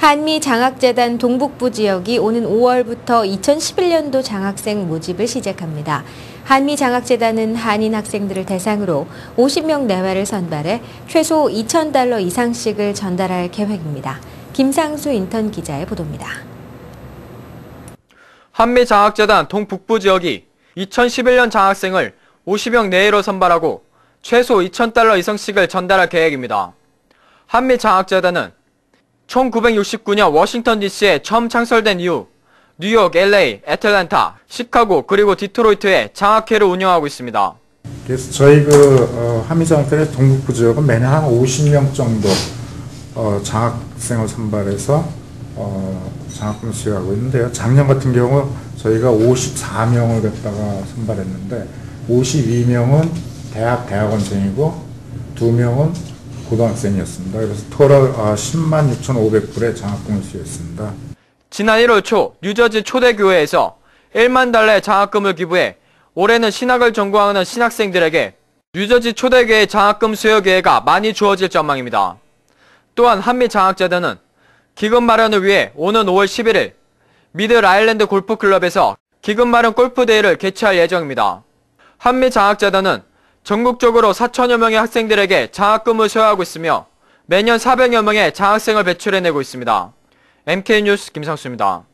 한미 장학재단 동북부 지역이 오는 5월부터 2011년도 장학생 모집을 시작합니다. 한미 장학재단은 한인 학생들을 대상으로 50명 내외를 선발해 최소 2,000달러 이상씩을 전달할 계획입니다. 김상수 인턴 기자의 보도입니다. 한미 장학재단 동북부 지역이 2011년 장학생을 50명 내외로 선발하고 최소 2,000달러 이상씩을 전달할 계획입니다. 한미 장학재단은 1969년 워싱턴 DC에 처음 창설된 이후 뉴욕, LA, 애틀랜타, 시카고 그리고 디트로이트에 장학회를 운영하고 있습니다. 그래서 저희 그 어, 한미장학회의 동북부 지역은 매년 한 50명 정도 어, 장학생을 선발해서 어, 장학금을 수여하고 있는데요. 작년 같은 경우 저희가 54명을 갖다가 선발했는데 52명은 대학 대학원생이고 2명은 고등학생이었습니다. 그래서 토럴 10만 6,500불의 장학금을 수여했습니다. 지난 1월 초 뉴저지 초대교회에서 1만 달러의 장학금을 기부해 올해는 신학을 전공하는 신학생들에게 뉴저지 초대교회 장학금 수여 기회가 많이 주어질 전망입니다. 또한 한미 장학재단은 기금 마련을 위해 오는 5월 11일 미들 아일랜드 골프클럽에서 기금 마련 골프대회를 개최할 예정입니다. 한미 장학재단은 전국적으로 4천여 명의 학생들에게 장학금을 수여하고 있으며 매년 400여 명의 장학생을 배출해내고 있습니다. MK뉴스 김상수입니다.